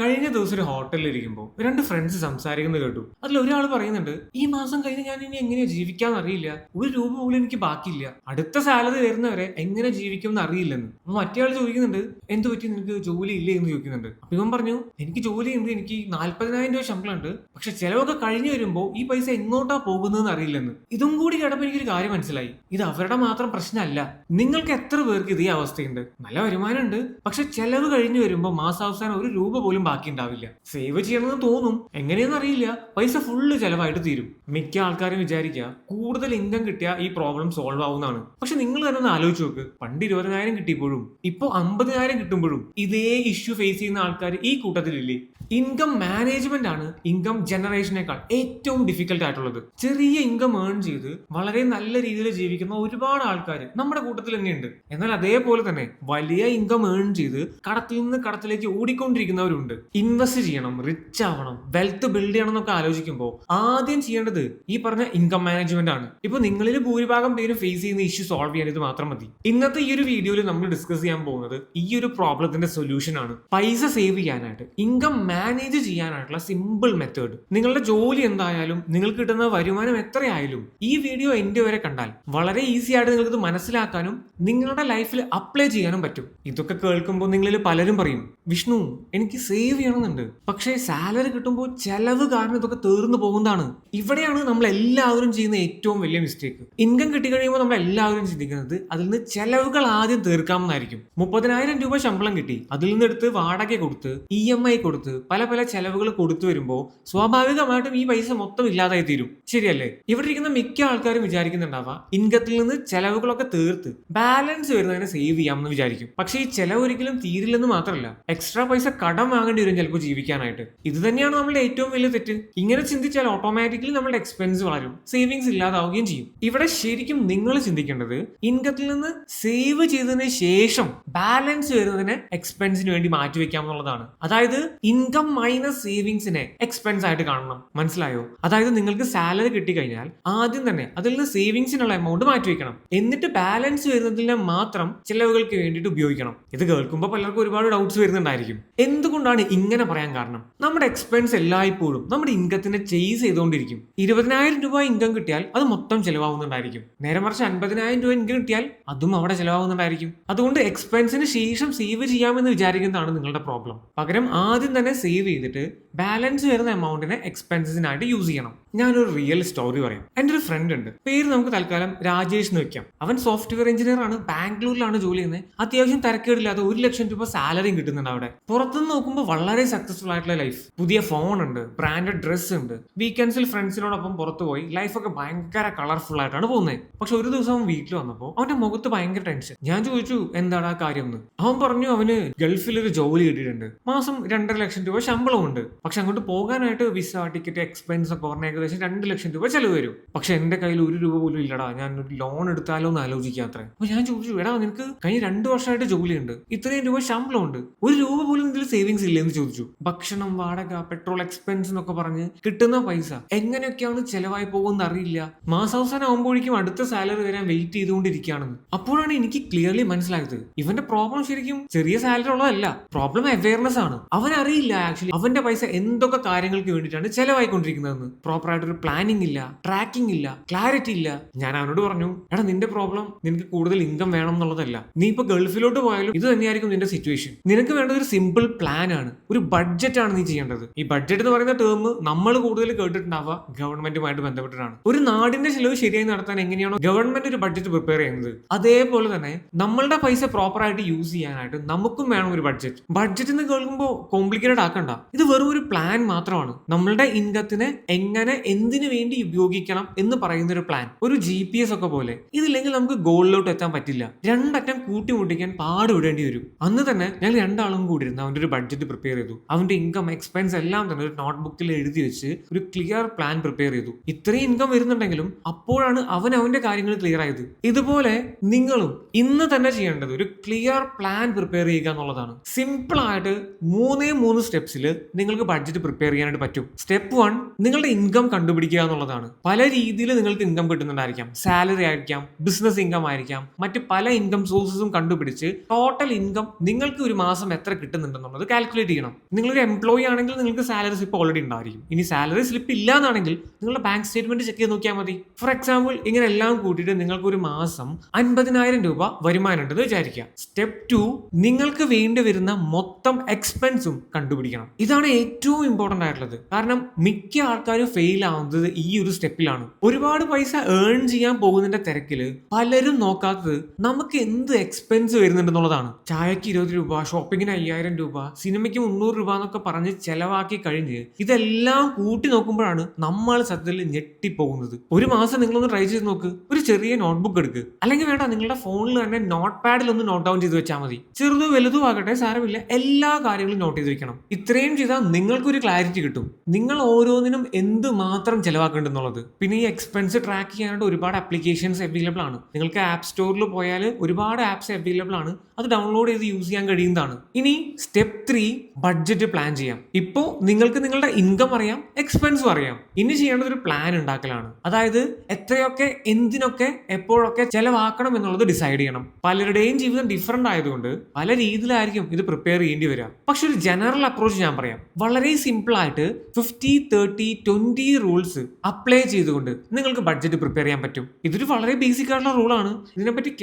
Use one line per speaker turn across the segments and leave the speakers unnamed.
കഴിഞ്ഞ ദിവസം ഒരു ഹോട്ടലിൽ ഇരിക്കുമ്പോൾ രണ്ട് ഫ്രണ്ട്സ് സംസാരിക്കുന്നത് കേട്ടു. അതിൽ ഒരാൾ പറയുന്നുണ്ട് ഈ മാസം കഴിഞ്ഞ് ഞാൻ ഇനി എങ്ങനെ ജീവിക്കാന്ന് അറിയില്ല ഒരു രൂപ പോലും എനിക്ക് ബാക്കിയില്ല. അടുത്ത സാലറി വരുന്നവരെ എങ്ങനെ ജീവിക്കും എന്ന് അറിയില്ലെന്ന്. അപ്പൊ മറ്റേ ആൾ ചോദിക്കുന്നുണ്ട് എന്ത് പറ്റി? നിനക്ക് ജോലി ഇല്ലേ എന്ന് ചോദിക്കുന്നുണ്ട്. അപ്പൊ ഇവൻ പറഞ്ഞു എനിക്ക് ജോലി ഉണ്ട് എനിക്ക് നാല്പതിനായിരം രൂപ ശമ്പളം ഉണ്ട് പക്ഷെ ചിലവൊക്കെ കഴിഞ്ഞു വരുമ്പോൾ ഈ പൈസ എങ്ങോട്ടാ പോകുന്നതെന്ന് അറിയില്ലെന്ന്. ഇതും കൂടി കേട്ടപ്പോൾ എനിക്കൊരു കാര്യം മനസ്സിലായി. ഇത് അവരുടെ മാത്രം പ്രശ്നമല്ല. നിങ്ങൾക്ക് എത്ര പേർക്ക് ഇതേ അവസ്ഥയുണ്ട്? നല്ല വരുമാനമുണ്ട്. പക്ഷെ ചെലവ് കഴിഞ്ഞു വരുമ്പോൾ മാസാവസാനം ഒരു രൂപ പോലും ബാക്കി ഉണ്ടാവില്ല സേവ് ചെയ്യണമെന്ന് തോന്നും. എങ്ങനെയെന്ന് അറിയില്ല. പൈസ ഫുള്ള് ചെലവായിട്ട് തീരും. മിക്ക ആൾക്കാരും വിചാരിക്കുക കൂടുതൽ ഇൻകം കിട്ടിയാൽ ഈ പ്രോബ്ലം സോൾവ് ആവുന്നതാണ്. പക്ഷെ നിങ്ങൾ തന്നെ ഒന്ന് ആലോചിച്ച് നോക്ക്. പണ്ട് ഇരുപതിനായിരം കിട്ടിയപ്പോഴും ഇപ്പോൾ അമ്പതിനായിരം കിട്ടുമ്പോഴും ഇതേ ഇഷ്യൂ ഫേസ് ചെയ്യുന്ന ആൾക്കാർ ഈ കൂട്ടത്തിലില്ലേ? ഇൻകം മാനേജ്മെന്റ് ആണ് ഇൻകം ജനറേഷനേക്കാൾ ഏറ്റവും ഡിഫിക്കൽട്ട് ആയിട്ടുള്ളത്. ചെറിയ ഇൻകം ഏൺ ചെയ്ത് വളരെ നല്ല രീതിയിൽ ജീവിക്കുന്ന ഒരുപാട് ആൾക്കാർ നമ്മുടെ കൂട്ടത്തിൽ തന്നെയുണ്ട്. എന്നാൽ അതേപോലെ തന്നെ വലിയ ഇൻകം ഏൺ ചെയ്ത് കടത്തിൽ നിന്ന് കടത്തിലേക്ക് ഓടിക്കൊണ്ടിരിക്കുന്നവരുണ്ട്. ഇൻവെസ്റ്റ് ചെയ്യണം റിച്ച് ആവണം വെൽത്ത് ബിൽഡ് ചെയ്യണം എന്നൊക്കെ ആലോചിക്കുമ്പോൾ ആദ്യം ചെയ്യേണ്ടത് ഈ പറഞ്ഞ ഇൻകം മാനേജ്മെന്റ് ആണ്. ഇപ്പൊ നിങ്ങളിൽ ഭൂരിഭാഗം പേരും ഫേസ് ചെയ്യുന്ന ഇഷ്യൂ സോൾവ് ചെയ്യാൻ ഇത് മാത്രം മതി. ഇന്നത്തെ ഈ ഒരു വീഡിയോയിൽ നമ്മൾ ഡിസ്കസ് ചെയ്യാൻ പോകുന്നത് ഈ ഒരു പ്രോബ്ലത്തിന്റെ സൊല്യൂഷൻ ആണ്. പൈസ സേവ് ചെയ്യാനായിട്ട്. ഇൻകം മാനേജ് ചെയ്യാനായിട്ടുള്ള സിമ്പിൾ മെത്തേഡ് നിങ്ങളുടെ ജോലി എന്തായാലും നിങ്ങൾക്ക് കിട്ടുന്ന വരുമാനം എത്രയായാലും ഈ വീഡിയോ എന്റെ വരെ കണ്ടാൽ വളരെ ഈസി ആയിട്ട് നിങ്ങൾക്ക് ഇത് മനസ്സിലാക്കാനും നിങ്ങളുടെ ലൈഫിൽ അപ്ലൈ ചെയ്യാനും പറ്റും. ഇതൊക്കെ കേൾക്കുമ്പോൾ നിങ്ങളിൽ പലരും പറയും വിഷ്ണു എനിക്ക് സേവ് ചെയ്യണമെന്നുണ്ട്. പക്ഷേ സാലറി കിട്ടുമ്പോൾ ചെലവ് കാരണം ഇതൊക്കെ തീർന്നു പോകുന്നതാണ്. ഇവിടെയാണ് നമ്മൾ എല്ലാവരും ചെയ്യുന്ന ഏറ്റവും വലിയ മിസ്റ്റേക്ക് ഇൻകം കിട്ടി കഴിയുമ്പോൾ നമ്മൾ എല്ലാവരും ചിന്തിക്കുന്നത് അതിൽ നിന്ന് ചെലവുകൾ ആദ്യം തീർക്കാമെന്നായിരിക്കും. മുപ്പതിനായിരം രൂപ ശമ്പളം കിട്ടി. അതിൽ നിന്ന് എടുത്ത് വാടക കൊടുത്ത് ഇ എം ഐ കൊടുത്ത് പല പല ചെലവുകൾ കൊടുത്തു വരുമ്പോൾ സ്വാഭാവികമായിട്ടും ഈ പൈസ മൊത്തം ഇല്ലാതായി തീരും. ശരിയല്ലേ? ഇവിടെ ഇരിക്കുന്ന മിക്ക ആൾക്കാരും വിചാരിക്കുന്നുണ്ടാവുക ഇൻകത്തിൽ നിന്ന് ചെലവുകളൊക്കെ തീർത്ത് ബാലൻസ് വരുന്നതിനെ സേവ് ചെയ്യാമെന്ന് വിചാരിക്കും. പക്ഷേ ഈ ചെലവ് ഒരിക്കലും തീരില്ലെന്ന് മാത്രമല്ല എക്സ്ട്രാ പൈസ കടം വാങ്ങേണ്ടി വരും ചിലപ്പോൾ ജീവിക്കാനായിട്ട്. ഇത് തന്നെയാണ് നമ്മുടെ ഏറ്റവും വലിയ തെറ്റ്. ഇങ്ങനെ ചിന്തിച്ചാൽ ഓട്ടോമാറ്റിക്കലി നമ്മുടെ എക്സ്പെൻസ് വളരും സേവിങ്സ് ഇല്ലാതാവുകയും ചെയ്യും. ഇവിടെ ശരിക്കും നിങ്ങൾ ചിന്തിക്കേണ്ടത് ഇൻകത്തിൽ നിന്ന് സേവ് ചെയ്തതിന് ശേഷം ബാലൻസ് വരുന്നതിനെ എക്സ്പെൻസിന് വേണ്ടി മാറ്റിവെക്കാം എന്നുള്ളതാണ് അതായത് ഇൻകം മൈനസ് സേവിങ്സിനെ എക്സ്പെൻസ് ആയിട്ട് കാണണം. മനസ്സിലായോ? അതായത് നിങ്ങൾക്ക് സാലറി കിട്ടിക്കഴിഞ്ഞാൽ ആദ്യം തന്നെ അതിൽ നിന്ന് സേവിങ്സിനുള്ള എമൗണ്ട് മാറ്റി വെക്കണം. എന്നിട്ട് ബാലൻസ് വരുന്നതിനെ മാത്രം ചിലവുകൾക്ക് വേണ്ടിയിട്ട് ഉപയോഗിക്കണം. ഇത് കേൾക്കുമ്പോൾ പലർക്കും ഒരുപാട് ഡൗട്ട്സ് വരുന്നുണ്ടായിരിക്കും. എന്തുകൊണ്ടാണ് ഇങ്ങനെ പറയാൻ കാരണം? നമ്മുടെ എക്സ്പെൻസ് എല്ലായ്പ്പോഴും നമ്മുടെ ഇൻകത്തിനെ ചെയ്സ് ചെയ്തുകൊണ്ടിരിക്കും. ഇരുപതിനായിരം രൂപ ഇൻകം കിട്ടിയാൽ അത് മൊത്തം ചിലവാകുന്നുണ്ടായിരിക്കും. നേരെ മറിച്ച് അൻപതിനായിരം രൂപ ഇൻകം കിട്ടിയാൽ അതും അവിടെ ചിലവാകുന്നുണ്ടായിരിക്കും. അതുകൊണ്ട് എക്സ്പെൻസിന് ശേഷം സേവ് ചെയ്യാമെന്ന് വിചാരിക്കുന്നതാണ് നിങ്ങളുടെ പ്രോബ്ലം പകരം ആദ്യം തന്നെ സേവ് ചെയ്തിട്ട് ബാലൻസ് വരുന്ന എമൗണ്ടിനെ എക്സ്പെൻസിനായിട്ട് യൂസ് ചെയ്യണം. ഞാനൊരു റിയൽ സ്റ്റോറി പറയാം. എന്റെ ഒരു ഫ്രണ്ട് ഉണ്ട്. പേര് നമുക്ക് തൽക്കാലം രാജേഷ് എന്ന് വെക്കാം. അവൻ സോഫ്റ്റ്വെയർ എഞ്ചിനീയർ ആണ്. ബാംഗ്ലൂരിലാണ് ജോലി ചെയ്യുന്നത്. അത്യാവശ്യം തിരക്കേടില്ലാതെ ഒരു ലക്ഷം രൂപ സാലറിയും കിട്ടുന്നുണ്ട് അവിടെ. പുറത്തുനിന്ന് നോക്കുമ്പോൾ വളരെ സക്സസ്ഫുൾ ആയിട്ടുള്ള ലൈഫ് പുതിയ ഫോൺ ഉണ്ട്. ബ്രാൻഡഡ് ഡ്രസ്സ് ഉണ്ട്. വീക്കെൻഡ്സിൽ ഫ്രണ്ട്സിനോടൊപ്പം പുറത്തു പോയി. ലൈഫൊക്കെ ഭയങ്കര കളർഫുൾ ആയിട്ടാണ് പോകുന്നത്. പക്ഷെ ഒരു ദിവസം അവൻ വീട്ടിൽ വന്നപ്പോൾ അവന്റെ മുഖത്ത് ഭയങ്കര ടെൻഷൻ ഞാൻ ചോദിച്ചു എന്താണ് ആ കാര്യം എന്ന്? അവൻ പറഞ്ഞു അവന് ഗൾഫിൽ ഒരു ജോലി കിട്ടിയിട്ടുണ്ട്. മാസം രണ്ടര ലക്ഷം രൂപ ശമ്പളമുണ്ട് പക്ഷെ അങ്ങോട്ട് പോകാനായിട്ട് വിസ ടിക്കറ്റ് എക്സ്പെൻസ് ഒക്കെ പറഞ്ഞ ഏകദേശം രണ്ട് ലക്ഷം രൂപ ചെലവ് വരും. പക്ഷെ എന്റെ കയ്യിൽ ഒരു രൂപ പോലും ഇല്ലടാ. ഞാൻ ഒരു ലോൺ എടുത്താലോ എന്ന് ആലോചിക്കാത്രേ അപ്പൊ ഞാൻ ചോദിച്ചു എടാ നിനക്ക് കഴിഞ്ഞ രണ്ടു വർഷമായിട്ട് ജോലിയുണ്ട്. ഇത്രയും രൂപ ശമ്പളം ഉണ്ട് ഒരു രൂപ പോലും ഇതിൽ സേവിങ്സ് ഇല്ലെന്ന് ചോദിച്ചു. ഭക്ഷണം വാടക പെട്രോൾ എക്സ്പെൻസ് എന്നൊക്കെ പറഞ്ഞ് കിട്ടുന്ന പൈസ എങ്ങനെയൊക്കെയാണ് ചെലവായി പോകുമെന്ന് അറിയില്ല. മാസാവസാനം ആകുമ്പോഴേക്കും അടുത്ത സാലറി വരാൻ വെയിറ്റ് ചെയ്തുകൊണ്ടിരിക്കുകയാണെന്ന്. അപ്പോഴാണ് എനിക്ക് ക്ലിയർലി മനസ്സിലായത്. ഇവന്റെ പ്രോബ്ലം ശരിക്കും ചെറിയ സാലറി ഉള്ളതല്ല. പ്രോബ്ലം അവയർനെസ് ആണ്. അവൻ അറിയില്ല ആക്ച്വലി അവന്റെ പൈസ എന്തൊക്കെ കാര്യങ്ങൾക്ക് വേണ്ടിയിട്ടാണ് ചെലവായിക്കൊണ്ടിരിക്കുന്നതെന്ന്. പ്രോപ്പർ ഒരു പ്ലാനിങ് ഇല്ല ട്രാക്കിംഗ് ഇല്ല ക്ലാരിറ്റി ഇല്ല. ഞാൻ അവനോട് പറഞ്ഞു എടാ നിന്റെ പ്രോബ്ലം നിനക്ക് കൂടുതൽ ഇൻകം വേണം എന്നുള്ളതല്ല നീ ഇപ്പൊ ഗൾഫിലോട്ട് പോയാലും ഇത് തന്നെയായിരിക്കും നിന്റെ സിറ്റുവേഷൻ നിനക്ക് വേണ്ടത് ഒരു സിമ്പിൾ പ്ലാൻ ആണ്. ഒരു ബഡ്ജറ്റ് ആണ് നീ ചെയ്യേണ്ടത്. ഈ ബഡ്ജറ്റ് എന്ന് പറയുന്ന ടേം നമ്മൾ കൂടുതൽ കേട്ടിട്ടുണ്ടാവുക ഗവൺമെന്റുമായിട്ട് ബന്ധപ്പെട്ടിട്ടാണ്. ഒരു നാടിന്റെ ചെലവ് ശരിയായി നടത്താൻ എങ്ങനെയാണോ ഗവൺമെന്റ് ഒരു ബഡ്ജറ്റ് പ്രിപ്പയർ ചെയ്യുന്നത്. അതേപോലെ തന്നെ നമ്മളുടെ പൈസ പ്രോപ്പർ ആയിട്ട് യൂസ് ചെയ്യാനായിട്ട് നമുക്കും വേണം ഒരു ബഡ്ജറ്റ് ബഡ്ജറ്റ് എന്ന് കേൾക്കുമ്പോൾ കോംപ്ലിക്കേറ്റഡ് ആക്കണ്ട. ഇത് വെറും ഒരു പ്ലാൻ മാത്രമാണ്. നമ്മളുടെ ഇൻകത്തിനെ എങ്ങനെ എന്തിനു വേണ്ടി ഉപയോഗിക്കണം എന്ന് പറയുന്ന ഒരു പ്ലാൻ ഒരു ജി പി എസ് ഒക്കെ പോലെ. ഇതില്ലെങ്കിൽ നമുക്ക് ഗോളിലോട്ട് എത്താൻ പറ്റില്ല. രണ്ടറ്റം കൂട്ടിമുട്ടിക്കാൻ പാടുവിടേണ്ടി വരും. അന്ന് തന്നെ ഞങ്ങൾ രണ്ടാളും കൂടി ഇരുന്ന് അവന്റെ ഒരു ബഡ്ജറ്റ് പ്രിപ്പയർ ചെയ്തു. അവന്റെ ഇൻകം എക്സ്പെൻസ് എല്ലാം തന്നെ ഒരു നോട്ട്ബുക്കിൽ എഴുതി വെച്ച് ഒരു ക്ലിയർ പ്ലാൻ പ്രിപ്പയർ ചെയ്തു. ഇത്രയും ഇൻകം വരുന്നുണ്ടെങ്കിലും അപ്പോഴാണ് അവൻ അവന്റെ കാര്യങ്ങൾ ക്ലിയർ ആയത്. ഇതുപോലെ നിങ്ങളും ഇന്ന് തന്നെ ചെയ്യേണ്ടത് ഒരു ക്ലിയർ പ്ലാൻ പ്രിപ്പയർ ചെയ്യുക എന്നുള്ളതാണ്. സിമ്പിൾ ആയിട്ട് മൂന്നേ മൂന്ന് സ്റ്റെപ്സിൽ നിങ്ങൾക്ക് ബഡ്ജറ്റ് പ്രിപ്പയർ ചെയ്യാനായിട്ട് പറ്റും. സ്റ്റെപ്പ് വൺ നിങ്ങളുടെ ഇൻകം ഇൻകം കണ്ടുപിടിക്കുക എന്നുള്ളതാണ്. പല രീതിയിൽ നിങ്ങൾക്ക് ഇൻകം കിട്ടുന്നുണ്ടായിരിക്കാം. സാലറി ആയിരിക്കാം ബിസിനസ് ഇൻകം ആയിരിക്കാം മറ്റ് പല ഇൻകം സോഴ്സസും കണ്ടുപിടിച്ച് ടോട്ടൽ ഇൻകം നിങ്ങൾക്ക് ഒരു മാസം എത്ര കിട്ടുന്നുണ്ടെന്നുള്ളത് കാൽക്കുലേറ്റ് ചെയ്യണം. നിങ്ങളൊരു എംപ്ലോയി ആണെങ്കിൽ നിങ്ങൾക്ക് സാലറി സ്ലിപ്പ് ഓൾറെഡി ഉണ്ടായിരിക്കും. ഇനി സാലറി സ്ലിപ്പ് ഇല്ല എന്നാണെങ്കിൽ നിങ്ങളുടെ ബാങ്ക് സ്റ്റേറ്റ്മെന്റ് ചെക്ക് ചെയ്ത് നോക്കിയാൽ മതി. ഫോർ എക്സാമ്പിൾ ഇങ്ങനെ എല്ലാം കൂട്ടിയിട്ട് നിങ്ങൾക്ക് ഒരു മാസം അൻപതിനായിരം രൂപ വരുമാനം ഉണ്ടെന്ന് വിചാരിക്കുക. സ്റ്റെപ്പ് ടു നിങ്ങൾക്ക് വേണ്ടി വരുന്ന മൊത്തം എക്സ്പെൻസും കണ്ടുപിടിക്കണം. ഇതാണ് ഏറ്റവും ഇമ്പോർട്ടന്റ് ആയിട്ടുള്ളത്. കാരണം മിക്ക ആൾക്കാരും ഫെയിൽ ആവുന്നത് ഈ ഒരു സ്റ്റെപ്പിലാണ്. ഒരുപാട് പൈസ ഏൺ ചെയ്യാൻ പോകുന്നതിന്റെ തിരക്കിൽ പലരും നോക്കാത്തത് നമുക്ക് എന്ത് എക്സ്പെൻസ് വരുന്നുണ്ടെന്നുള്ളതാണ് ചായക്ക് ഇരുപത് രൂപ ഷോപ്പിങ്ങിന് അയ്യായിരം രൂപ സിനിമയ്ക്ക് മുന്നൂറ് രൂപ എന്നൊക്കെ പറഞ്ഞ് ചെലവാക്കി കഴിഞ്ഞ് ഇതെല്ലാം കൂട്ടി നോക്കുമ്പോഴാണ് നമ്മൾ സത്യത്തിൽ ഞെട്ടിപ്പോകുന്നത്. ഒരു മാസം നിങ്ങളൊന്ന് ട്രൈ ചെയ്ത് നോക്ക്. ഒരു ചെറിയ നോട്ട്ബുക്ക് എടുക്ക്. അല്ലെങ്കിൽ വേണ്ട നിങ്ങളുടെ ഫോണിൽ തന്നെ നോട്ട് പാഡിൽ ഒന്ന് നോട്ട് ഡൗൺ ചെയ്ത് വെച്ചാൽ മതി. ചെറുതോ വലുതോ ആകട്ടെ സാരമില്ല. എല്ലാ കാര്യങ്ങളും നോട്ട് ചെയ്ത് വെക്കണം. ഇത്രയും ചെയ്താൽ നിങ്ങൾക്കൊരു ക്ലാരിറ്റി കിട്ടും. നിങ്ങൾ ഓരോന്നിനും എന്ത് മാത്രം ചിലവാക്കേണ്ടെന്നുള്ളത്. പിന്നെ ഈ എക്സ്പെൻസ് ട്രാക്ക് ചെയ്യാനായിട്ട് ഒരുപാട് ആപ്ലിക്കേഷൻസ് അവൈലബിൾ ആണ്. നിങ്ങൾക്ക് ആപ്പ് സ്റ്റോറിൽ പോയാൽ ഒരുപാട് ആപ്സ് അവൈലബിൾ ആണ്. അത് ഡൗൺലോഡ് ചെയ്ത് യൂസ് ചെയ്യാൻ കഴിയുന്നതാണ്. ഇനി സ്റ്റെപ്പ് ത്രീ ബഡ്ജറ്റ് പ്ലാൻ ചെയ്യാം. ഇപ്പോൾ നിങ്ങൾക്ക് നിങ്ങളുടെ ഇൻകം അറിയാം എക്സ്പെൻസും അറിയാം. ഇനി ചെയ്യേണ്ടത് ഒരു പ്ലാൻ ഉണ്ടാക്കലാണ്. അതായത് എത്രയൊക്കെ എന്തിനൊക്കെ എപ്പോഴൊക്കെ ചിലവാക്കണം എന്നുള്ളത് ഡിസൈഡ് ചെയ്യണം. പലരുടെയും ജീവിതം ഡിഫറെന്റ് ആയതുകൊണ്ട് പല രീതിയിലായിരിക്കും ഇത് പ്രിപ്പയർ ചെയ്യേണ്ടി വരിക. പക്ഷെ ഒരു ജനറൽ അപ്രോച്ച് ഞാൻ പറയാം. വളരെ സിമ്പിൾ ആയിട്ട് fifty thirty twenty rules apply ചെയ്തുകൊണ്ട് നിങ്ങൾക്ക് ബഡ്ജറ്റ് പ്രിപ്പയർ ചെയ്യാൻ പറ്റും. ഇതൊരു വളരെ ബേസിക് ആയിട്ടുള്ള റൂളാണ് ഇതിനെപ്പറ്റി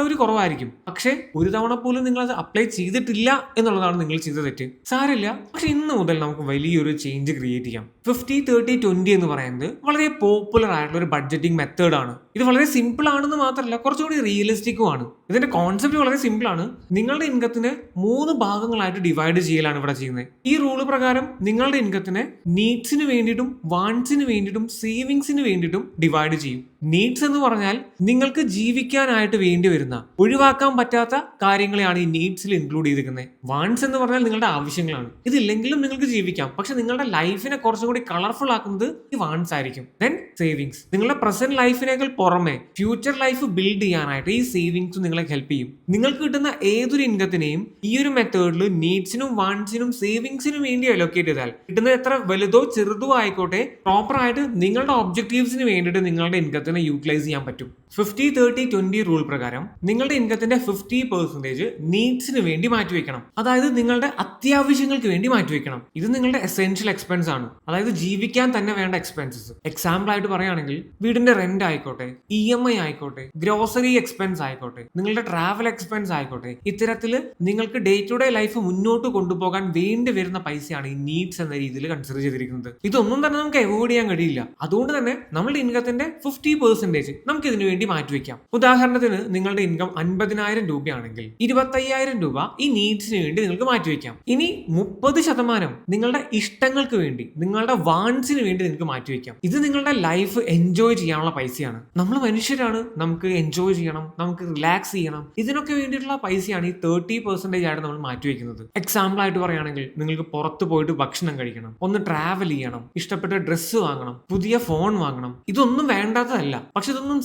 ഒരു കുറവായിരിക്കും. പക്ഷെ ഒരു തവണ പോലും നിങ്ങൾ അത് അപ്ലൈ ചെയ്തിട്ടില്ല എന്നുള്ളതാണ് നിങ്ങൾ ചെയ്ത തെറ്റ്. സാരമില്ല. പക്ഷെ ഇന്ന് മുതൽ നമുക്ക് വലിയൊരു ചേഞ്ച് ക്രിയേറ്റ് ചെയ്യാം. ഫിഫ്റ്റി തേർട്ടി ട്വന്റി എന്ന് പറയുന്നത് വളരെ പോപ്പുലർ ആയിട്ടുള്ള ഒരു ബഡ്ജറ്റിംഗ് മെത്തേഡ് ആണ്. ഇത് വളരെ സിമ്പിൾ ആണെന്ന് മാത്രമല്ല കുറച്ചുകൂടി റിയലിസ്റ്റിക്കും ആണ്. ഇതിന്റെ കോൺസെപ്റ്റ് വളരെ സിമ്പിൾ ആണ്. നിങ്ങളുടെ ഇൻകത്തിനെ മൂന്ന് ഭാഗങ്ങളായിട്ട് ഡിവൈഡ് ചെയ്യലാണ് ഇവിടെ ചെയ്യുന്നത്. ഈ റൂൾ പ്രകാരം നിങ്ങളുടെ ഇൻകത്തിനെ നീഡ്സിന് വേണ്ടിയിട്ടും വാൺസിന് വേണ്ടിയിട്ടും സേവിങ്സിന് വേണ്ടിയിട്ടും ഡിവൈഡ് ചെയ്യും. നീഡ്സ് എന്ന് പറഞ്ഞാൽ നിങ്ങൾക്ക് ജീവിക്കാനായിട്ട് വേണ്ടി വരുന്ന ഒഴിവാക്കാൻ പറ്റാത്ത കാര്യങ്ങളെയാണ് ഈ നീഡ്സിൽ ഇൻക്ലൂഡ് ചെയ്തിരിക്കുന്നത്. വാൺസ് എന്ന് പറഞ്ഞാൽ നിങ്ങളുടെ ആവശ്യങ്ങളാണ്. ഇതില്ലെങ്കിലും നിങ്ങൾക്ക് ജീവിക്കാം. പക്ഷെ നിങ്ങളുടെ ലൈഫിനെ കുറച്ചും കൂടി കളർഫുൾ ആക്കുന്നത് ഈ വാൺസ് ആയിരിക്കും. ദെൻ സേവിങ്സ് നിങ്ങളുടെ പ്രസന്റ് ലൈഫിനേക്കാൾ പുറമെ ഫ്യൂച്ചർ ലൈഫ് ബിൽഡ് ചെയ്യാനായിട്ട് ഈ സേവിങ്സ് നിങ്ങളെ ഹെൽപ്പ് ചെയ്യും. നിങ്ങൾക്ക് കിട്ടുന്ന ഏതൊരു ഇൻകത്തിനെയും ഈ ഒരു മെത്തേഡിൽ നീഡ്സിനും വാൺസിനും സേവിങ്സിനും വേണ്ടി അലോക്കേറ്റ് ചെയ്താൽ കിട്ടുന്നത് എത്ര? വലുതോ ചെറുതോ ആയിക്കോട്ടെ പ്രോപ്പർ ആയിട്ട് നിങ്ങളുടെ ഒബ്ജക്റ്റീവ്സിന് വേണ്ടിയിട്ട് നിങ്ങളുടെ ഇൻകത്തിനെ യൂട്ടിലൈസ് ചെയ്യാൻ പറ്റും. ഫിഫ്റ്റി തേർട്ടി ട്വന്റി റൂൾ പ്രകാരം നിങ്ങളുടെ ഇൻകത്തിന്റെ ഫിഫ്റ്റി പെർസെന്റേജ് നീഡ്സിന് വേണ്ടി മാറ്റിവെക്കണം. അതായത് നിങ്ങളുടെ അത്യാവശ്യങ്ങൾക്ക് വേണ്ടി മാറ്റിവെക്കണം. ഇത് നിങ്ങളുടെ എസെൻഷ്യൽ എക്സ്പെൻസ് ആണ്. അതായത് ജീവിക്കാൻ തന്നെ വേണ്ട എക്സ്പെൻസസ് എക്സാമ്പിൾ ആയിട്ട് പറയുകയാണെങ്കിൽ വീടിന്റെ റെന്റ് ആയിക്കോട്ടെ ഇ എം ഐ ആയിക്കോട്ടെ ഗ്രോസറി എക്സ്പെൻസ് ആയിക്കോട്ടെ നിങ്ങളുടെ ട്രാവൽ എക്സ്പെൻസ് ആയിക്കോട്ടെ ഇത്തരത്തിൽ നിങ്ങൾക്ക് ഡേ ടു ഡേ ലൈഫ് മുന്നോട്ട് കൊണ്ടുപോകാൻ വേണ്ടി വരുന്ന പൈസയാണ് ഈ നീഡ്സ് എന്ന രീതിയിൽ കൺസിഡർ ചെയ്തിരിക്കുന്നത്. ഇതൊന്നും തന്നെ നമുക്ക് അവോയ്ഡ് ചെയ്യാൻ കഴിയില്ല. അതുകൊണ്ട് തന്നെ നമ്മുടെ ഇൻകത്തിന്റെ ഫിഫ്റ്റി പെർസെന്റേജ് നമുക്ക് ഇതിനു വേണ്ടി മാറ്റിവെക്കാം. ഉദാഹരണത്തിന് നിങ്ങളുടെ ഇൻകം അൻപതിനായിരം രൂപയാണെങ്കിൽ ഇരുപത്തയ്യായിരം രൂപ ഈ നീഡ്സിന് വേണ്ടി നിങ്ങൾക്ക് മാറ്റിവെക്കാം. ഇനി മുപ്പത് ശതമാനം നിങ്ങളുടെ ഇഷ്ടങ്ങൾക്ക് വേണ്ടി നിങ്ങളുടെ വാൻസിന് വേണ്ടി നിങ്ങൾക്ക് മാറ്റിവെക്കാം. ഇത് നിങ്ങളുടെ ലൈഫ് എൻജോയ് ചെയ്യാനുള്ള പൈസയാണ്. നമ്മൾ മനുഷ്യരാണ് നമുക്ക് എൻജോയ് ചെയ്യണം നമുക്ക് റിലാക്സ് ചെയ്യണം. ഇതിനൊക്കെ വേണ്ടിയിട്ടുള്ള പൈസയാണ് ഈ തേർട്ടി പെർസെന്റേജ് ആയിട്ട് നമ്മൾ മാറ്റിവെക്കുന്നത്. എക്സാമ്പിൾ ആയിട്ട് പറയുകയാണെങ്കിൽ നിങ്ങൾക്ക് പുറത്ത് പോയിട്ട് ഭക്ഷണം കഴിക്കണം ഒന്ന് ട്രാവൽ ചെയ്യണം ഇഷ്ടപ്പെട്ട ഡ്രസ്സ് വാങ്ങണം പുതിയ ഫോൺ വാങ്ങണം. ഇതൊന്നും വേണ്ടാത്തതല്ല. പക്ഷെ ഇതൊന്നും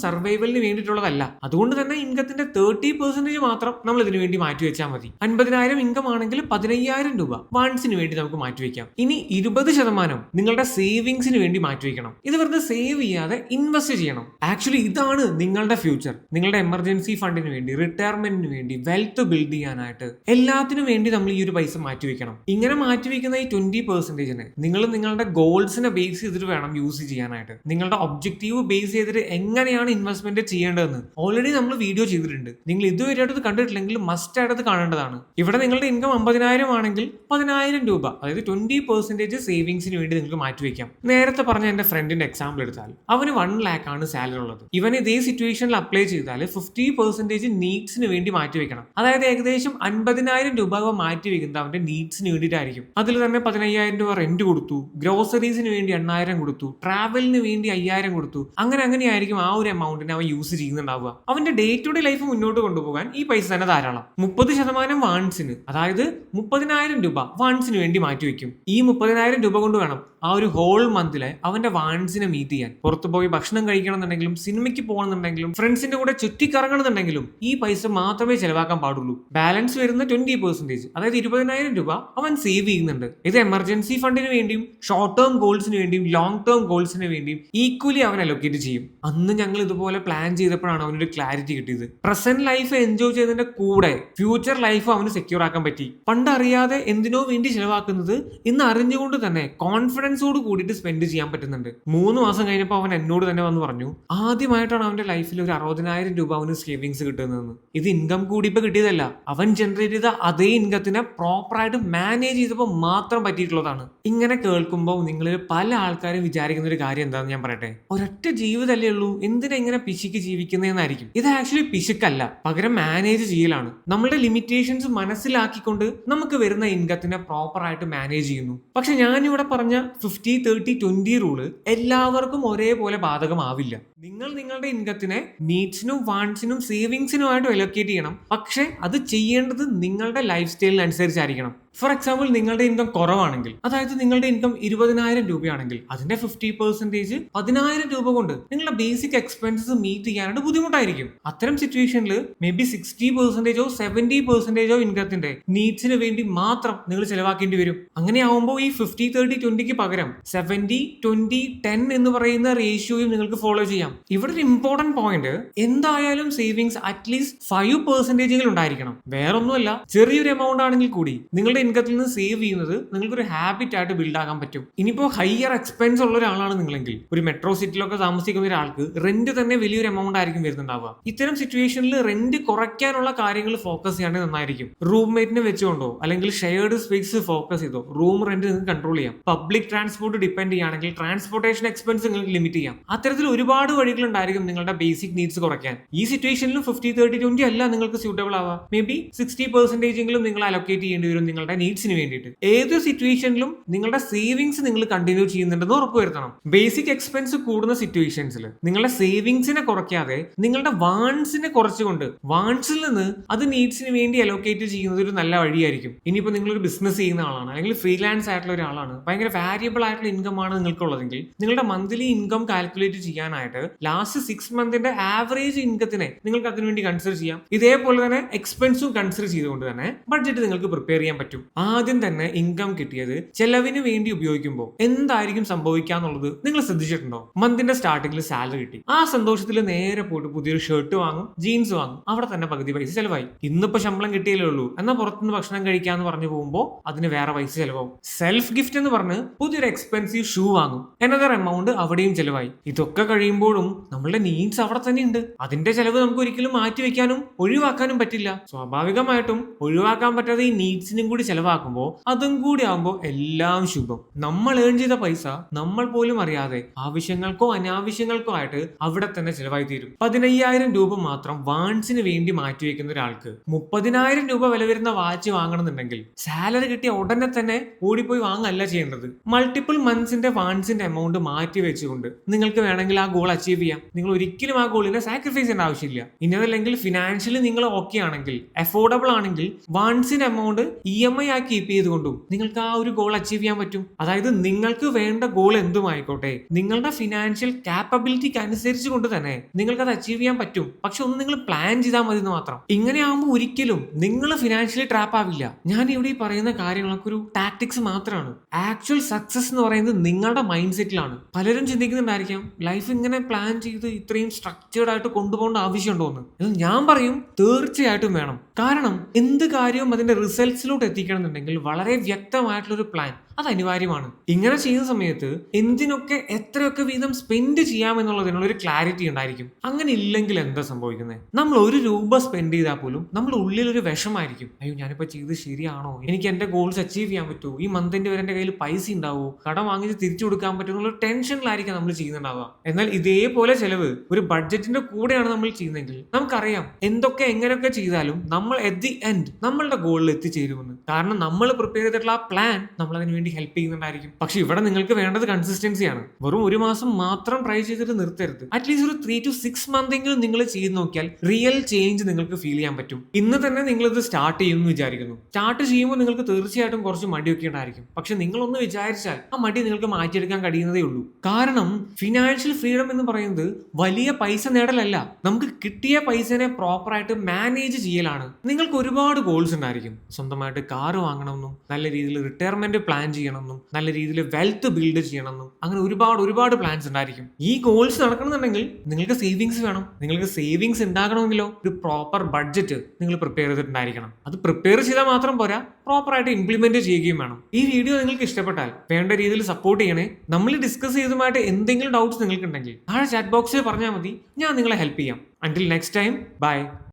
സർവൈവലിന് വേണ്ടിയിട്ടുള്ളതല്ല. അതുകൊണ്ട് തന്നെ ഇൻകത്തിന്റെ തേർട്ടി പെർസെന്റേജ് മാത്രം നമ്മൾ ഇതിനു വേണ്ടി മാറ്റി വെച്ചാൽ മതി. അൻപതിനായിരം ഇൻകം ആണെങ്കിൽ പതിനയ്യായിരം രൂപ വാൺസിന് വേണ്ടി നമുക്ക് മാറ്റിവെക്കാം ഇനി ഇരുപത് ശതമാനം നിങ്ങളുടെ സേവിങ്സിന് വേണ്ടി മാറ്റിവെക്കണം ഇത് വെറുതെ സേവ് ചെയ്യാതെ ഇൻവെസ്റ്റ് ചെയ്യണം. ആക്ച്വലി ഇതാണ് നിങ്ങളുടെ ഫ്യൂച്ചർ നിങ്ങളുടെ എമർജൻസി ഫണ്ടിന് വേണ്ടി റിട്ടയർമെന്റിന് വേണ്ടി വെൽത്ത് ബിൽഡ് ചെയ്യാനായിട്ട് എല്ലാത്തിനും വേണ്ടി നമ്മൾ ഈ ഒരു പൈസ മാറ്റിവെക്കണം ഇങ്ങനെ മാറ്റിവെക്കുന്ന ഈ ട്വന്റി പെർസെന്റേജിന് നിങ്ങൾ നിങ്ങളുടെ ഗോൾസിനെ ബേസ് ചെയ്തിട്ട് വേണം യൂസ് ചെയ്യാനായിട്ട്. നിങ്ങളുടെ ഒബ്ജക്റ്റീവ് ബേസ് ചെയ്തിട്ട് എങ്ങനെയാണ് ഇൻവെസ്റ്റ്മെന്റ് ചെയ്യേണ്ടതെന്ന്. ഓൾറെഡി നമ്മൾ വീഡിയോ ചെയ്തിട്ടുണ്ട്. നിങ്ങൾ ഇതുവരെ ഇത് കണ്ടിട്ടില്ലെങ്കിൽ മസ്റ്റ് ആയിട്ട് അത് കാണേണ്ടതാണ്. ഇവിടെ നിങ്ങളുടെ ഇൻകം അമ്പതിനായിരം ആണെങ്കിൽ പതിനായിരം രൂപ അതായത് ട്വന്റി പെർസെന്റേജ് സേവിങ്സിന് വേണ്ടി നിങ്ങൾക്ക് മാറ്റിവെക്കാം നേരത്തെ പറഞ്ഞ എന്റെ ഫ്രണ്ടിന്റെ എക്സാമ്പിൾ എടുത്താൽ അവന് വൺ ലാക്ക് ആണ് സാലറി ഉള്ളത്. ഇവൻ ഇതേ സിറ്റുവേഷനിൽ അപ്ലൈ ചെയ്താൽ ഫിഫ്റ്റി പെർസെന്റേജ് നീഡ്സിന് വേണ്ടി മാറ്റിവെക്കണം അതായത് ഏകദേശം അൻപതിനായിരം രൂപ മാറ്റി വെക്കുന്നത് അവന്റെ നീഡ്സിന് വേണ്ടിയിട്ടായിരിക്കും. അതിൽ തന്നെ പതിനയ്യായിരം രൂപ റെന്റ് കൊടുത്തു ഗ്രോസറീസിന് വേണ്ടി എണ്ണായിരം കൊടുത്തു ട്രാവലിന് വേണ്ടി അയ്യായിരം കൊടുത്തു അങ്ങനെ അങ്ങനെയായിരിക്കും ആ ഒരു എമൗണ്ടിനെ അവൻ അവൻ യൂസ് ചെയ്യുന്നുണ്ടാവുക. അവന്റെ ഡേ ടു ഡേ ലൈഫ് മുന്നോട്ട് കൊണ്ടുപോകാൻ ഈ പൈസ തന്നെ ധാരാളം. മുപ്പത് ശതമാനം വാൺസിന് അതായത് മുപ്പതിനായിരം രൂപ വാൺസിന് വേണ്ടി മാറ്റിവെക്കും ഈ മുപ്പതിനായിരം രൂപ കൊണ്ട് വേണം ആ ഒരു ഹോൾ മന്തിലെ അവന്റെ വാൺസിനെ മീറ്റ് ചെയ്യാൻ. പുറത്തു പോയി ഭക്ഷണം കഴിക്കണമെന്നുണ്ടെങ്കിലും സിനിമയ്ക്ക് പോകണമെന്നുണ്ടെങ്കിലും ഫ്രണ്ട്സിന്റെ കൂടെ ചുറ്റിക്കറങ്ങണമെന്നുണ്ടെങ്കിലും ഈ പൈസ മാത്രമേ ചെലവാക്കാൻ പാടുള്ളൂ. ബാലൻസ് വരുന്ന ട്വന്റി പെർസെന്റേജ് അതായത് ഇരുപതിനായിരം രൂപ അവൻ സേവ് ചെയ്യുന്നുണ്ട്. ഇത് എമർജൻസി ഫണ്ടിന് വേണ്ടിയും ഷോർട്ട് ടേം ഗോൾസിന് വേണ്ടിയും ലോങ് ടേം ഗോൾസിന് വേണ്ടിയും ഈക്വലി അവൻ അലോക്കേറ്റ് ചെയ്യും. അന്ന് ഞങ്ങൾ ഇതുപോലെ പ്ലാൻ ചെയ്തപ്പോഴാണ് അവനൊരു ക്ലാരിറ്റി കിട്ടിയത്. പ്രസന്റ് ലൈഫ് എൻജോയ് ചെയ്തതിന്റെ കൂടെ ഫ്യൂച്ചർ ലൈഫ് അവന് സെക്യൂർ ആക്കാൻ പറ്റി. പണ്ട് അറിയാതെ എന്തിനോ വേണ്ടി ചിലവാക്കുന്നത് ഇന്ന് അറിഞ്ഞുകൊണ്ട് തന്നെ കോൺഫിഡൻസോട് കൂടിയിട്ട് സ്പെൻഡ് ചെയ്യാൻ പറ്റുന്നുണ്ട്. മൂന്ന് മാസം കഴിഞ്ഞപ്പോൾ അവൻ എന്നോട് തന്നെ വന്ന് പറഞ്ഞു ആദ്യമായിട്ടാണ് അവന്റെ ലൈഫിൽ ഒരു അറുപതിനായിരം രൂപ അവന് സേവിങ്സ് കിട്ടുന്നതെന്ന്. ഇത് ഇൻകം കൂടി ഇപ്പൊ കിട്ടിയതല്ല. അവൻ ജനറേറ്റ് ചെയ്ത അതേ ഇൻകത്തിനെ പ്രോപ്പറായിട്ട് മാനേജ് ചെയ്തപ്പോൾ മാത്രം പറ്റിയിട്ടുള്ളതാണ്. ഇങ്ങനെ കേൾക്കുമ്പോൾ നിങ്ങളിൽ പല ആൾക്കാരും വിചാരിക്കുന്ന ഒരു കാര്യം എന്താണെന്ന് ഞാൻ പറയട്ടെ? ഒരൊറ്റ ജീവിതമല്ലേ ഉള്ളൂ. എന്തിനാ ഇങ്ങനെ പിശുക്ക് ജീവിക്കുന്നതെന്നായിരിക്കും. ഇത് ആക്ച്വലി പിശുക്കല്ല. പകരം മാനേജ് ചെയ്യലാണ്. നമ്മുടെ ലിമിറ്റേഷൻസ് മനസ്സിലാക്കിക്കൊണ്ട് നമുക്ക് വരുന്ന ഇൻകത്തിനെ പ്രോപ്പർ ആയിട്ട് മാനേജ് ചെയ്യുന്നു. പക്ഷെ ഞാനിവിടെ പറഞ്ഞ ഫിഫ്റ്റി തേർട്ടി ട്വന്റി റൂൾ എല്ലാവർക്കും ഒരേപോലെ ബാധകമാവില്ല. നിങ്ങൾ നിങ്ങളുടെ ഇൻകത്തിനെ നീഡ്സിനും വാണ്ട്സിനും സേവിങ്സിനുമായിട്ട് അലോക്കേറ്റ് ചെയ്യണം. പക്ഷെ അത് ചെയ്യേണ്ടത് നിങ്ങളുടെ ലൈഫ് സ്റ്റൈലിനനുസരിച്ചായിരിക്കണം ഫോർ എക്സാമ്പിൾ നിങ്ങളുടെ ഇൻകം കുറവാണെങ്കിൽ അതായത് നിങ്ങളുടെ ഇൻകം ഇരുപതിനായിരം രൂപയാണെങ്കിൽ അതിന്റെ ഫിഫ്റ്റി പെർസെന്റേജ് പതിനായിരം രൂപ കൊണ്ട് നിങ്ങളുടെ ബേസിക് എക്സ്പെൻസസ് മീറ്റ് ചെയ്യാനായിട്ട് ബുദ്ധിമുട്ടായിരിക്കും. അത്തരം സിറ്റുവേഷനിൽ മേ ബി സിക്സ്റ്റി പെർസെന്റേജോ സെവന്റി പെർസെന്റേജോ ഇൻകത്തിന്റെ നീഡ്സിന് വേണ്ടി മാത്രം നിങ്ങൾ ചെലവാക്കേണ്ടി വരും. അങ്ങനെ ആവുമ്പോൾ ഈ ഫിഫ്റ്റി തേർട്ടി ട്വന്റിക്ക് പകരം സെവന്റി ട്വന്റി ടെൻ എന്ന് പറയുന്ന റേഷ്യോയും നിങ്ങൾക്ക് ഫോളോ ചെയ്യാം. ഇവിടെ ഒരു ഇമ്പോർട്ടന്റ് പോയിന്റ് എന്തായാലും സേവിങ്സ് അറ്റ്ലീസ്റ്റ് ഫൈവ് പെർസെന്റേജെങ്കിലും ഉണ്ടായിരിക്കണം. വേറൊന്നുമല്ല ചെറിയൊരു എമൗണ്ട് ആണെങ്കിൽ കൂടി നിങ്ങളുടെ ഇൻകത്തിൽ നിന്ന് സേവ് ചെയ്യുന്നത് നിങ്ങൾക്ക് ഒരു ഹാബിറ്റ് ആയിട്ട് ബിൽഡ് ആക്കാൻ പറ്റും. ഇനിയിപ്പോ ഹയർ എക്സ്പെൻസ് ഉള്ള ഒരാളാണ് നിങ്ങളെങ്കിൽ ഒരു മെട്രോ സിറ്റിയിലൊക്കെ താമസിക്കുന്ന ഒരാൾക്ക് റെന്റ് തന്നെ വലിയൊരു എമൗണ്ട് ആയിരിക്കും വരുന്നുണ്ടാവുക. ഇത്തരം സിറ്റുവേഷനിൽ റെന്റ് കുറയ്ക്കാനുള്ള കാര്യങ്ങൾ ഫോക്കസ് ചെയ്യാണെങ്കിൽ നന്നായിരിക്കും. റൂംമേറ്റിനെ വെച്ചുകൊണ്ടോ അല്ലെങ്കിൽ ഷെയർഡ് സ്പേസ് ഫോക്കസ് ചെയ്തോ റൂം റെന്റ് നിങ്ങൾക്ക് കൺട്രോൾ ചെയ്യാം. പബ്ലിക് ട്രാൻസ്പോർട്ട് ഡിപ്പെൻഡ് ചെയ്യുകയാണെങ്കിൽ ട്രാൻസ്പോർട്ടേഷൻ എക്സ്പെൻസ് നിങ്ങൾക്ക് ലിമിറ്റ് ചെയ്യാം. അത്തരത്തിൽ ഒരുപാട് വഴികൾ ഉണ്ടായിരിക്കും നിങ്ങളുടെ ബേസിക് നീഡ്സ് കുറയ്ക്കാൻ. ഈ സിറ്റുവേഷനിലും ഫിഫ്റ്റി തേർട്ടി ട്വന്റി അല്ല നിങ്ങൾക്ക് സ്യൂട്ടബിൾ ആവാം മേ ബി സിക്സ്റ്റി പെർസെന്റേജ് എങ്കിലും നിങ്ങൾ അലോക്കേറ്റ് ചെയ്യേണ്ടി വരും നിങ്ങളുടെ നീഡ്സിന് വേണ്ടിയിട്ട്. ഏത് സിറ്റുവേഷനിലും നിങ്ങളുടെ സേവിങ്സ് നിങ്ങൾ കണ്ടിന്യൂ ചെയ്യുന്നുണ്ടെന്ന് ഉറപ്പുവരുത്തണം. ബേസിക് എക്സ്പെൻസ് കൂടുന്ന സിറ്റുവേഷൻസിൽ നിങ്ങളുടെ സേവിങ്സിനെ കുറയ്ക്കാതെ നിങ്ങളുടെ വാൺസിനെ കുറച്ചുകൊണ്ട് വാൺസിൽ നിന്ന് അത് നീഡ്സിന് വേണ്ടി അലോക്കേറ്റ് ചെയ്യുന്നത് ഒരു നല്ല വഴിയായിരിക്കും. ഇനിയിപ്പോൾ നിങ്ങളൊരു ബിസിനസ് ചെയ്യുന്ന ആളാണ് അല്ലെങ്കിൽ ഫ്രീലാൻസ് ആയിട്ടുള്ള ഒരാളാണ് ഭയങ്കര വാരിയബിൾ ആയിട്ടുള്ള ഇൻകം ആണ് നിങ്ങൾക്കുള്ളതെങ്കിൽ നിങ്ങളുടെ മന്ത്ലി ഇൻകം കാൽക്കുലേറ്റ് ചെയ്യാനായിട്ട് ലാസ്റ്റ് സിക്സ് മന്തിന്റെ ആവറേജ് ഇൻകത്തിനെ നിങ്ങൾക്ക് അതിനുവേണ്ടി കൺസിഡർ ചെയ്യാം. ഇതേപോലെ തന്നെ എക്സ്പെൻസും കൺസിഡർ ചെയ്തുകൊണ്ട് തന്നെ ബഡ്ജറ്റ് നിങ്ങൾക്ക് പ്രിപ്പയർ ചെയ്യാൻ പറ്റും. ആദ്യം തന്നെ ഇൻകം കിട്ടിയത് ചെലവിന് വേണ്ടി ഉപയോഗിക്കുമ്പോൾ എന്തായിരിക്കും സംഭവിക്കാന്നുള്ളത് നിങ്ങൾ ശ്രദ്ധിച്ചിട്ടുണ്ടോ? മന്തിന്റെ സ്റ്റാർട്ടിങ്ങിൽ സാലറി കിട്ടി. ആ സന്തോഷത്തിൽ നേരെ പോയിട്ട് പുതിയൊരു ഷർട്ട് വാങ്ങും ജീൻസ് വാങ്ങും. അവിടെ തന്നെ പകുതി പൈസ ചെലവായി. ഇന്നിപ്പോ ശമ്പളം കിട്ടിയല്ലേ ഉള്ളൂ. എന്നാൽ പുറത്തുനിന്ന് ഭക്ഷണം കഴിക്കാന്ന് പറഞ്ഞു പോകുമ്പോൾ അതിന് വേറെ പൈസ ചെലവാകും സെൽഫ് ഗിഫ്റ്റ് എന്ന് പറഞ്ഞ് പുതിയൊരു എക്സ്പെൻസീവ് ഷൂ വാങ്ങും. എന്നതർ എമൗണ്ട് അവിടെയും ചെലവായി. ഇതൊക്കെ കഴിയുമ്പോഴും നമ്മളുടെ നീഡ്സ് അവിടെ തന്നെ ഉണ്ട്. അതിന്റെ ചെലവ് നമുക്ക് ഒരിക്കലും മാറ്റി വെക്കാനും ഒഴിവാക്കാനും പറ്റില്ല. സ്വാഭാവികമായിട്ടും ഒഴിവാക്കാൻ പറ്റാതെ ഈ നീഡ്സിനും കൂടി ചെലവാക്കുമ്പോൾ അതും കൂടി ആകുമ്പോൾ എല്ലാം ശുഭം. നമ്മൾ ഏൺ ചെയ്ത പൈസ നമ്മൾ പോലും അറിയാതെ ആവശ്യങ്ങൾക്കോ അനാവശ്യങ്ങൾക്കോ ആയിട്ട് അവിടെ തന്നെ ചെലവായി തീരും. പതിനയ്യായിരം രൂപ മാത്രം വാൺസിന് വേണ്ടി മാറ്റിവെക്കുന്ന ഒരാൾക്ക് മുപ്പതിനായിരം രൂപ വില വരുന്ന വാച്ച് വാങ്ങണമെന്നുണ്ടെങ്കിൽ സാലറി കിട്ടിയ ഉടനെ തന്നെ ഓടിപ്പോയി വാങ്ങല്ല ചെയ്യേണ്ടത്. മൾട്ടിപ്പിൾ മന്ത്സിന്റെ വാൺസിന്റെ എമൗണ്ട് മാറ്റി വെച്ചുകൊണ്ട് നിങ്ങൾക്ക് വേണമെങ്കിൽ ആ ഗോൾ അച്ചീവ് ചെയ്യാം. നിങ്ങൾ ഒരിക്കലും ആ ഗോളിനെ സാക്രിഫൈസ് ചെയ്യേണ്ട ആവശ്യമില്ല. ഇനി അതല്ലെങ്കിൽ ഫിനാൻഷ്യലി നിങ്ങൾ ഓക്കെ ആണെങ്കിൽ അഫോർഡബിൾ ആണെങ്കിൽ വാൺസിന്റെ എമൗണ്ട് ഇ എം ആക്കി കീപ്പ് ചെയ്തുകൊണ്ടും നിങ്ങൾക്ക് ആ ഒരു ഗോൾ അച്ചീവ് ചെയ്യാൻ പറ്റും. അതായത് നിങ്ങൾക്ക് വേണ്ട ഗോൾ എന്തുമായിക്കോട്ടെ നിങ്ങളുടെ ഫിനാൻഷ്യൽ കാപ്പബിലിറ്റിക്ക് അനുസരിച്ച് കൊണ്ട് തന്നെ നിങ്ങൾക്ക് അത് അച്ചീവ് ചെയ്യാൻ പറ്റും. പക്ഷെ ഒന്ന് നിങ്ങൾ പ്ലാൻ ചെയ്താൽ മതി എന്ന് മാത്രം. ഇങ്ങനെ ആകുമ്പോൾ ഒരിക്കലും നിങ്ങൾ ഫിനാൻഷ്യലി ട്രാപ്പ് ആവില്ല. ഞാൻ ഇവിടെ ഈ പറയുന്ന കാര്യങ്ങളൊക്കെ ഒരു ടാക്ടിക്സ് മാത്രമാണ് ആക്ച്വൽ സക്സസ് എന്ന് പറയുന്നത് നിങ്ങളുടെ മൈൻഡ് സെറ്റിലാണ് പലരും ചിന്തിക്കുന്നുണ്ടായിരിക്കാം ലൈഫ് ഇങ്ങനെ പ്ലാൻ ചെയ്ത് ഇത്രയും സ്ട്രക്ചേർഡ് ആയിട്ട് കൊണ്ടുപോകേണ്ട ആവശ്യമുണ്ടോ എന്ന് ഞാൻ പറയും തീർച്ചയായിട്ടും വേണം. കാരണം എന്ത് കാര്യവും അതിന്റെ റിസൾട്ട്സിലോട്ട് എത്തിക്കണം വളരെ വ്യക്തമായിട്ടുള്ളൊരു പ്ലാൻ അത് അനിവാര്യമാണ്. ഇങ്ങനെ ചെയ്യുന്ന സമയത്ത് എന്തിനൊക്കെ എത്രയൊക്കെ വീതം സ്പെൻഡ് ചെയ്യാമെന്നുള്ളതിനുള്ള ഒരു ക്ലാരിറ്റി ഉണ്ടായിരിക്കും. അങ്ങനെ ഇല്ലെങ്കിൽ എന്താ സംഭവിക്കുന്നത് നമ്മൾ ഒരു രൂപ സ്പെൻഡ് ചെയ്താൽ പോലും നമ്മുടെ ഉള്ളിൽ ഒരു വിഷമായിരിക്കും. അയ്യോ ഞാനിപ്പോൾ ചെയ്ത് ശരിയാണോ? എനിക്ക് എന്റെ ഗോൾസ് അച്ചീവ് ചെയ്യാൻ പറ്റുമോ ഈ മന്തിന്റെ വരെ എന്റെ കയ്യിൽ പൈസ ഉണ്ടാവോ? കടം വാങ്ങിച്ച് തിരിച്ചു കൊടുക്കാൻ പറ്റുമോ എന്നുള്ള ടെൻഷനിലായിരിക്കും നമ്മൾ ചെയ്യുന്നുണ്ടാവുക. എന്നാൽ ഇതേപോലെ ചെലവ് ഒരു ബഡ്ജറ്റിന്റെ കൂടെയാണ് നമ്മൾ ചെയ്യുന്നതെങ്കിൽ നമുക്കറിയാം എന്തൊക്കെ എങ്ങനെയൊക്കെ ചെയ്താലും നമ്മൾ അറ്റ് ദി എൻഡ് നമ്മളുടെ ഗോളിൽ എത്തിച്ചേരുമെന്ന്. കാരണം നമ്മൾ പ്രിപ്പയർ ചെയ്തിട്ടുള്ള ആ പ്ലാൻ നമ്മൾ അതിന് വേണ്ടി ഹെൽപ്പ് ചെയ്യുന്നുണ്ടായിരിക്കും പക്ഷെ ഇവിടെ നിങ്ങൾക്ക് വേണ്ടത് കൺസിസ്റ്റൻസിയാണ് വെറും ഒരു മാസം മാത്രം ട്രൈ ചെയ്തിട്ട് നിർത്തരുത്. അറ്റ്ലീസ്റ്റ് ഒരു ത്രീ ടു സിക്സ് മന്ത് എങ്കിലും നിങ്ങൾ ചെയ്ത് നോക്കിയാൽ റിയൽ ചേഞ്ച് നിങ്ങൾക്ക് ഫീൽ ചെയ്യാൻ പറ്റും. ഇന്ന് തന്നെ നിങ്ങൾ ഇത് സ്റ്റാർട്ട് ചെയ്യുമെന്ന് വിചാരിക്കുന്നു. സ്റ്റാർട്ട് ചെയ്യുമ്പോൾ നിങ്ങൾക്ക് തീർച്ചയായിട്ടും കുറച്ച് മടിയൊക്കെ ഉണ്ടായിരിക്കും. പക്ഷെ നിങ്ങളൊന്ന് വിചാരിച്ചാൽ ആ മടി നിങ്ങൾക്ക് മാറ്റിയെടുക്കാൻ കഴിയുന്നതേ ഉള്ളൂ. കാരണം ഫിനാൻഷ്യൽ ഫ്രീഡം എന്ന് പറയുന്നത് വലിയ പൈസ നേടലല്ല. നമുക്ക് കിട്ടിയ പൈസനെ പ്രോപ്പറായിട്ട് മാനേജ് ചെയ്യലാണ്. നിങ്ങൾക്ക് ഒരുപാട് ഗോൾസ് ഉണ്ടായിരിക്കും. സ്വന്തമായിട്ട് കാർ വാങ്ങണമെന്നും നല്ല രീതിയിൽ റിട്ടയർമെന്റ് പ്ലാൻ ചെയ്യണമെന്നും നല്ല രീതിയിൽ വെൽത്ത് ബിൽഡ് ചെയ്യണമെന്നും അങ്ങനെ ഒരുപാട് ഒരുപാട് പ്ലാൻസ് ഉണ്ടായിരിക്കും. ഈ ഗോൾസ് നടക്കണമെന്നുണ്ടെങ്കിൽ നിങ്ങൾക്ക് സേവിങ്സ് വേണം. നിങ്ങൾക്ക് സേവിങ്സ് ഉണ്ടാകണമെങ്കിലോ ഒരു പ്രോപ്പർ ബഡ്ജറ്റ് നിങ്ങൾ പ്രിപ്പയർ ചെയ്തിട്ടുണ്ടായിരിക്കണം. അത് പ്രിപ്പയർ ചെയ്താൽ മാത്രം പോരാ പ്രോപ്പറായിട്ട് ഇംപ്ലിമെന്റ് ചെയ്യുകയും വേണം. ഈ വീഡിയോ നിങ്ങൾക്ക് ഇഷ്ടപ്പെട്ടാൽ വേണ്ട രീതിയിൽ സപ്പോർട്ട് ചെയ്യണേ നമ്മൾ ഡിസ്കസ് ചെയ്തുമായിട്ട് എന്തെങ്കിലും ഡൗട്ട്സ് നിങ്ങൾക്ക് ഉണ്ടെങ്കിൽ താഴെ ചാറ്റ് ബോക്സിൽ പറഞ്ഞാൽ മതി ഞാൻ നിങ്ങളെ ഹെൽപ്പ് ചെയ്യാം. Until next time by